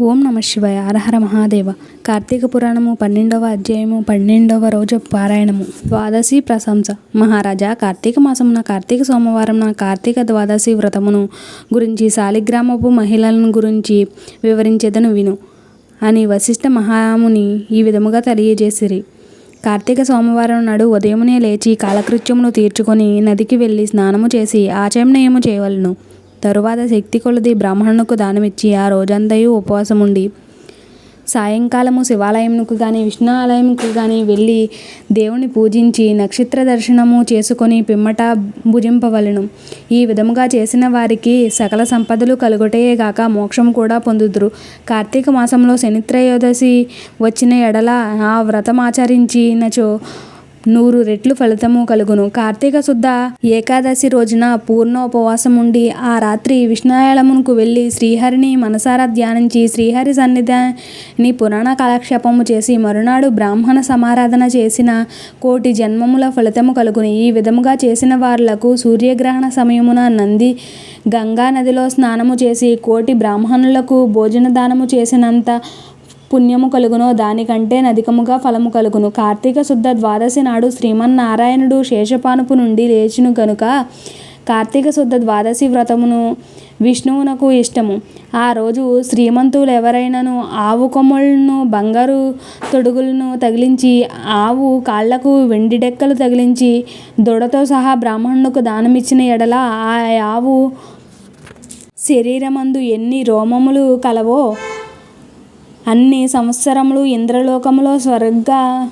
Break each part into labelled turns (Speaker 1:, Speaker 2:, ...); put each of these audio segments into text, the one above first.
Speaker 1: ఓం నమ శివాయ. అరహర మహాదేవ. కార్తీక పురాణము పన్నెండవ అధ్యాయము పన్నెండవ రోజు పారాయణము. ద్వాదశి ప్రశంస. మహారాజా కార్తీక మాసమున కార్తీక సోమవారం కార్తీక ద్వాదశి వ్రతమును గురించి శాలిగ్రామపు మహిళలను గురించి వివరించేదను విను అని వశిష్ఠ మహాముని ఈ విధముగా తెలియజేసిరి. కార్తీక సోమవారం నాడు ఉదయమునే లేచి కాలకృత్యమును తీర్చుకొని నదికి వెళ్ళి స్నానము చేసి ఆచమనయము చేయవలను. తరువాత శక్తి కొలది బ్రాహ్మణునకు దానమిచ్చి ఆ రోజంతయు ఉపవాసముండి. సాయంకాలము శివాలయంకు కానీ విష్ణు ఆలయంకు కానీ వెళ్ళి దేవుని పూజించి నక్షత్ర దర్శనము చేసుకొని పిమ్మట భుజింపవలను. ఈ విధముగా చేసిన వారికి సకల సంపదలు కలుగుటయే గాక మోక్షం కూడా పొందుదురు. కార్తీక మాసంలో శనిత్రయోదశి వచ్చిన ఎడల ఆ వ్రతమాచరించినచో నూరు రెట్లు ఫలితము కలుగును. కార్తీక శుద్ధ ఏకాదశి రోజున పూర్ణ ఉపవాసం ఉండి ఆ రాత్రి విష్ణాయలమునకు వెళ్ళి శ్రీహరిని మనసారా ధ్యానించి శ్రీహరి సన్నిధిని పురాణ కాలక్షేపము చేసి మరునాడు బ్రాహ్మణ సమారాధన చేసిన కోటి జన్మముల ఫలితము కలుగును. ఈ విధముగా చేసిన వారులకు సూర్యగ్రహణ సమయమున నంది గంగా నదిలో స్నానము చేసి కోటి బ్రాహ్మణులకు భోజన దానము చేసినంత పుణ్యము కలుగునో దానికంటే నదికముగా ఫలము కలుగును. కార్తీక శుద్ధ ద్వాదశి నాడు శ్రీమన్నారాయణుడు శేషపానుపు నుండి లేచిను గనుక కార్తీక శుద్ధ ద్వాదశి వ్రతమును విష్ణువునకు ఇష్టము. ఆ రోజు శ్రీమంతులు ఎవరైనాను ఆవు కొమ్మలను బంగారు తొడుగులను తగిలించి ఆవు కాళ్ళకు వెండి డెక్కలు తగిలించి దొడతో సహా బ్రాహ్మణులకు దానమిచ్చిన ఎడల ఆ ఆవు శరీరమందు ఎన్ని రోమములు కలవో అన్ని సంవత్సరములు ఇంద్రలోకములో స్వర్గ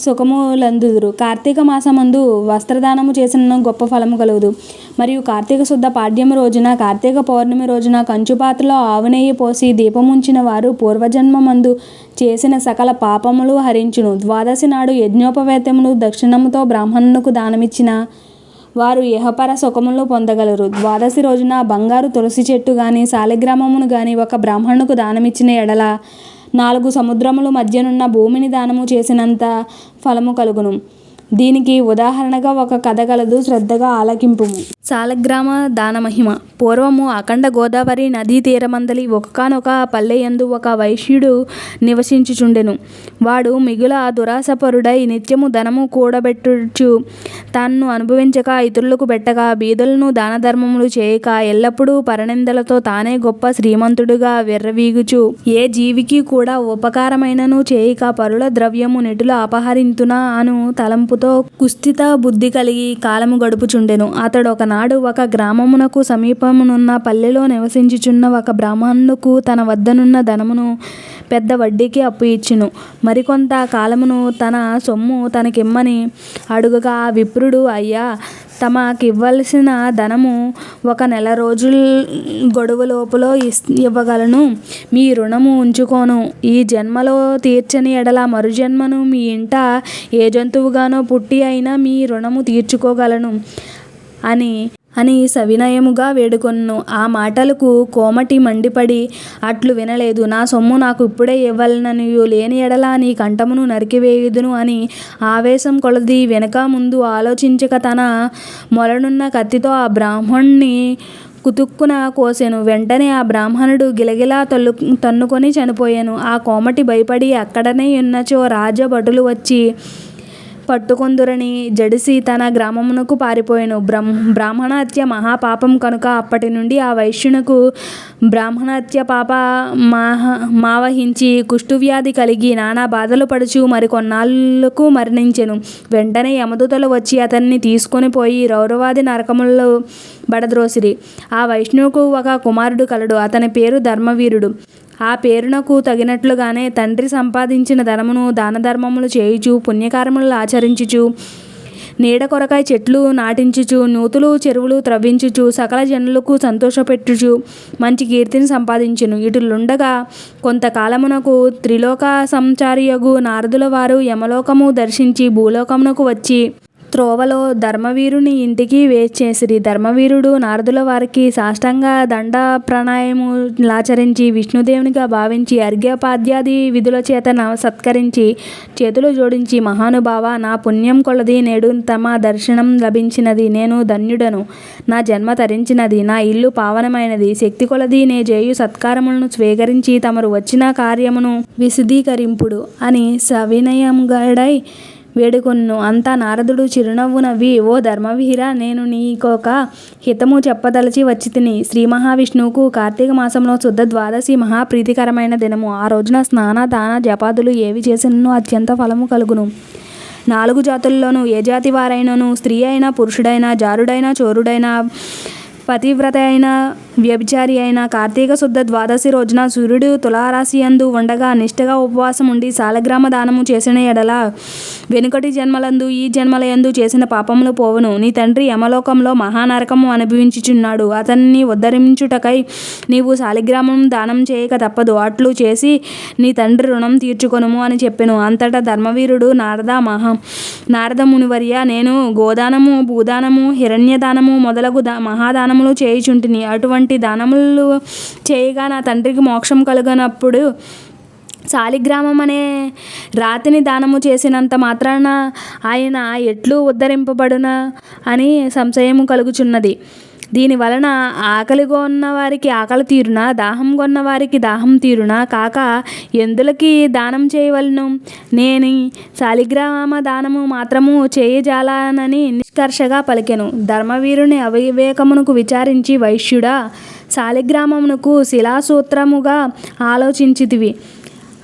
Speaker 1: సుఖములందుదురు. కార్తీక మాసమందు వస్త్రదానము చేసిన గొప్ప ఫలము కలుగుదు. మరియు కార్తీక శుద్ధ పాడ్యము రోజున కార్తీక పౌర్ణమి రోజున కంచుపాత్రలో ఆవు పోసి దీపముంచిన వారు పూర్వజన్మమందు చేసిన సకల పాపములు హరించును. ద్వాదశి నాడు యజ్ఞోపవేతములు దక్షిణముతో బ్రాహ్మణునకు దానమిచ్చిన వారు యహపర సుఖములు పొందగలరు. ద్వాదశి రోజున బంగారు తులసి చెట్టు గాని శాలిగ్రామమును గాని ఒక బ్రాహ్మణుకు దానమిచ్చిన ఎడల నాలుగు సముద్రముల మధ్యనున్న భూమిని దానము చేసినంత ఫలము కలుగును. దీనికి ఉదాహరణగా ఒక కథ కలదు శ్రద్ధగా ఆలకింపు సాలగ్రామ దానమహిమ పూర్వము అఖండ గోదావరి నదీ తీరమందలి ఒకనొక పల్లెయందు ఒక వైశ్యుడు నివసించుచుండెను. వాడు మిగుల దురాసపరుడై నిత్యము ధనము కూడబెట్టుచు తాను అనుభవించక ఇతరులకు పెట్టక బీదలను దాన ధర్మములు చేయక ఎల్లప్పుడూ పరనిందలతో తానే గొప్ప శ్రీమంతుడుగా విర్రవీగుచు. ఏ జీవికి కూడా ఉపకారమైనను చేయక పరుల ద్రవ్యము నెటుల అపహరింతునా అను తలంపు తో కుస్థిత బుద్ధి కలిగి కాలము గడుపుచుండెను. అతడు ఒకనాడు ఒక గ్రామమునకు సమీపమునున్న పల్లెలో నివసించుచున్న ఒక బ్రాహ్మణుకు తన వద్దనున్న ధనమును పెద్ద వడ్డీకి అప్పు ఇచ్చును. మరికొంత కాలమును తన సొమ్ము తనకిమ్మని అడుగగా ఆ విప్రుడు అయ్యా తమకివ్వవలసిన ధనము ఒక నెల రోజుల గడువు లోపల ఇవ్వగలను. మీ రుణము ఉంచుకొను. ఈ జన్మలో తీర్చని ఎడల మరుజన్మను మీ ఇంట ఏ జంతువుగానో పుట్టి అయినా మీ రుణము తీర్చుకోగలను. అని అని సవినయముగా వేడుకొన్ను. ఆ మాటలకు కోమటి మండిపడి అట్లు వినలేదు. నా సొమ్ము నాకు ఇప్పుడే ఇవ్వవలెననియు లేని ఎడల నీ కంఠమును నరికివేయుదును అని ఆవేశం కొలది. వెనక ముందు ఆలోచించక తన మొలనున్న కత్తితో ఆ బ్రాహ్మణ్ణి కుతుక్కున కోసెను. వెంటనే ఆ బ్రాహ్మణుడు గిలగిలా తల్లు తన్నుకొని చనిపోయాను. ఆ కోమటి భయపడి అక్కడనే ఉన్నచో రాజభటులు వచ్చి పట్టుకొందురని జడిసి తన గ్రామమునకు పారిపోయెను. బ్రాహ్మణ హత్య మహాపాపం కనుక అప్పటి నుండి ఆ వైశ్యునకు బ్రాహ్మణహత్య పాప మాహ మావహించి కుష్ఠువ్యాధి కలిగి నానా బాధలు పడుచు మరి కొన్నాళ్ళకు మరణించెను. వెంటనే యమదూతలు వచ్చి అతన్ని తీసుకొని పోయి రౌరవాది నరకములలో బడద్రోసిరి. ఆ వైష్ణువుకు ఒక కుమారుడు కలడు. అతని పేరు ధర్మవీరుడు. ఆ పేరునకు తగినట్లుగానే తండ్రి సంపాదించిన ధనమును దానధర్మములు చేయుచు పుణ్యకార్యములు ఆచరించుచు నీడ కొరకాయ చెట్లు నాటించుచు నూతులు చెరువులు త్రవ్వించుచు సకల జనులకు సంతోషపెట్టుచు మంచి కీర్తిని సంపాదించును. ఇటులుండగా కొంతకాలమునకు త్రిలోక సంచారియగు నారదుల వారు యమలోకము దర్శించి భూలోకమునకు వచ్చి త్రోవలో ధర్మవీరుని ఇంటికి వేచేసిరి ధర్మవీరుడు నారదుల వారికి సాష్టంగా దండ ప్రణామములాచరించి విష్ణుదేవునిగా భావించి అర్ఘ్యపాద్యాది విధుల చేత సత్కరించి చేతులు జోడించి మహానుభావ నా పుణ్యం కొలది నేడు తమ దర్శనం లభించినది. నేను ధన్యుడను. నా జన్మ తరించినది. నా ఇల్లు పావనమైనది. శక్తి కొలది నే జేయు సత్కారములను స్వీకరించి తమరు వచ్చిన కార్యమును విశదీకరింపుడు అని సవినయంగాడై వేడుకొన్ను. అంతా నారదుడు చిరునవ్వు నవ్వి ఓ ధర్మవీర నేను నీకొక హితము చెప్పదలచి వచ్చి తిని శ్రీ మహావిష్ణువుకు కార్తీక మాసంలో శుద్ధ ద్వాదశి మహా ప్రీతికరమైన దినము. ఆ రోజున స్నాన దాన జపాదులు ఏవి చేసినను అత్యంత ఫలము కలుగును. నాలుగు జాతుల్లోనూ ఏ జాతి వారైనను? స్త్రీ అయినా పురుషుడైనా జారుడైనా చోరుడైనా పతివ్రత అయిన వ్యభిచారి అయిన కార్తీక శుద్ధ ద్వాదశి రోజున సూర్యుడు తులారాశి యందు ఉండగా నిష్ఠగా ఉపవాసం ఉండి సాలగ్రామ దానము చేసిన ఎడల వెనుకటి జన్మలందు ఈ జన్మల యందు చేసిన పాపములు పోవును. నీ తండ్రి యమలోకంలో మహానరకము అనుభవించుచున్నాడు. అతన్ని ఉద్ధరించుటకై నీవు శాలిగ్రామం దానం చేయక తప్పదు. అట్లు చేసి నీ తండ్రి రుణం తీర్చుకొనుము అని చెప్పెను. అంతటా ధర్మవీరుడు నారద మహా నారద మునివర్య నేను గోదానము భూదానము హిరణ్యదానము మొదలగు దా మహాదానములు చేయుచుంటిని. అటువంటి దానములు చేయగా నా తండ్రికి మోక్షం కలుగనప్పుడు శాలిగ్రామం అనే రాతిని దానము చేసినంత మాత్రాన ఆయన ఎట్లు ఉద్ధరింపబడున అని సంశయము కలుగుచున్నది. దీని వలన ఆకలిగా ఉన్న వారికి ఆకలి తీరున? దాహం కొన్న వారికి దాహం తీరున? కాక ఎందులకి దానం చేయవలను? నేను శాలిగ్రామ దానము మాత్రము చేయజాలనని నిష్కర్షగా పలికెను. ధర్మవీరుని అవివేకమునకు విచారించి వైశ్యుడా శాలిగ్రామమునకు శిలాసూత్రముగా ఆలోచించితివి.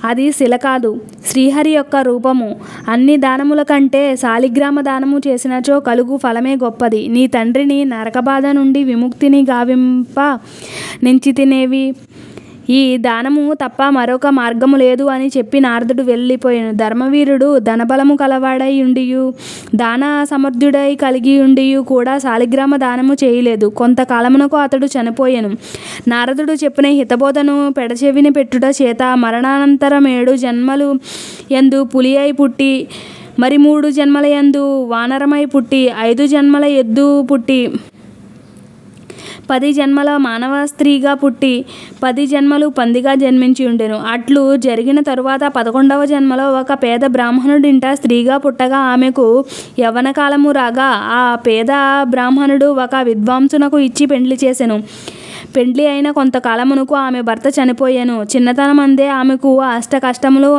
Speaker 1: అది శిల కాదు. శ్రీహరి యొక్క రూపము. అన్ని దానముల కంటే శాలిగ్రామ దానము చేసినచో కలుగు ఫలమే గొప్పది. నీ తండ్రిని నరకబాధ నుండి విముక్తిని గావింప నించి తినేవి ఈ దానము తప్ప మరొక మార్గము లేదు అని చెప్పి నారదుడు వెళ్ళిపోయాను ధర్మవీరుడు ధనబలము కలవాడై ఉండియు దాన సమర్థుడై కలిగి ఉండియు కూడా శాలిగ్రామ దానము చేయలేదు. కొంతకాలమునకు అతడు చనిపోయాను. నారదుడు చెప్పిన హితబోధను పెడచెవిని పెట్టుట చేత మరణానంతరం ఏడు జన్మలు ఎందు పులి అయి పుట్టి మరి మూడు జన్మల యందు వానరమై పుట్టి ఐదు జన్మల ఎద్దు పుట్టి పది జన్మల మానవ స్త్రీగా పుట్టి పది జన్మలు పందిగా జన్మించి ఉండెను. అట్లు జరిగిన తరువాత పదకొండవ జన్మలో ఒక పేద బ్రాహ్మణుడింట స్త్రీగా పుట్టగా ఆమెకు యవ్వన కాలము రాగా ఆ పేద బ్రాహ్మణుడు ఒక విద్వాంసునకు ఇచ్చి పెండ్లి చేసెను. పెండ్లి అయిన కొంతకాలమునకు ఆమె భర్త చనిపోయాను. చిన్నతనమందే ఆమెకు అష్ట కష్టములు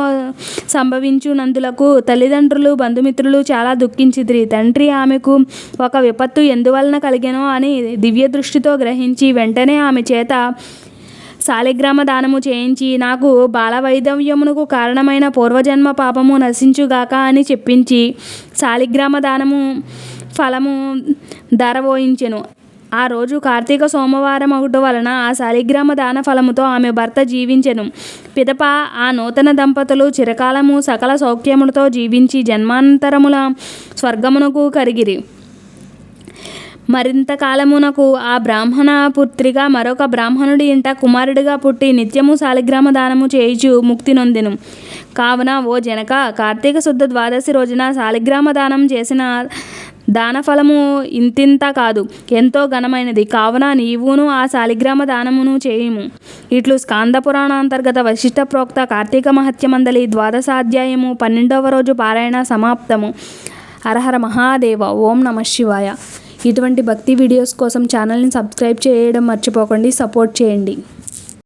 Speaker 1: సంభవించునందులకు తల్లిదండ్రులు బంధుమిత్రులు చాలా దుఃఖించిదిరి. తండ్రి ఆమెకు ఒక విపత్తు ఎందువలన కలిగెనో అని దివ్య దృష్టితో గ్రహించి వెంటనే ఆమె చేత శాలిగ్రామ దానము చేయించి నాకు బాలవైధవ్యమునకు కారణమైన పూర్వజన్మ పాపము నశించుగాక అని చెప్పించి శాలిగ్రామ దానము ఫలము ధరవోయించెను. ఆ రోజు కార్తీక సోమవారం ఒకటి వలన ఆ శాలిగ్రామ దాన ఫలముతో ఆమె భర్త జీవించెను. పిదప ఆ నూతన దంపతులు చిరకాలము సకల సౌఖ్యములతో జీవించి జన్మాంతరముల స్వర్గమునకు కరిగిరి. మరింత కాలమునకు ఆ బ్రాహ్మణ పుత్రిగా మరొక బ్రాహ్మణుడి ఇంట కుమారుడిగా పుట్టి నిత్యము శాలిగ్రామ దానము చేయుచు ముక్తి నొందెను. కావున ఓ జనక కార్తీక శుద్ధ ద్వాదశి రోజున శాలిగ్రామ దానం చేసిన దానఫలము ఇంతింత కాదు ఎంతో ఘనమైనది. కావున నీవును ఆ శాలిగ్రామ దానమును చేయుము. ఇట్లు స్కాంద పురాణాంతర్గత వశిష్ట ప్రోక్త కార్తీక మహత్యమందలి ద్వాదశాధ్యాయము పన్నెండవ రోజు పారాయణ సమాప్తము. హరహర మహాదేవ ఓం నమ శివాయ. ఇటువంటి భక్తి వీడియోస్ కోసం ఛానల్ని సబ్స్క్రైబ్ చేయడం మర్చిపోకండి. సపోర్ట్ చేయండి.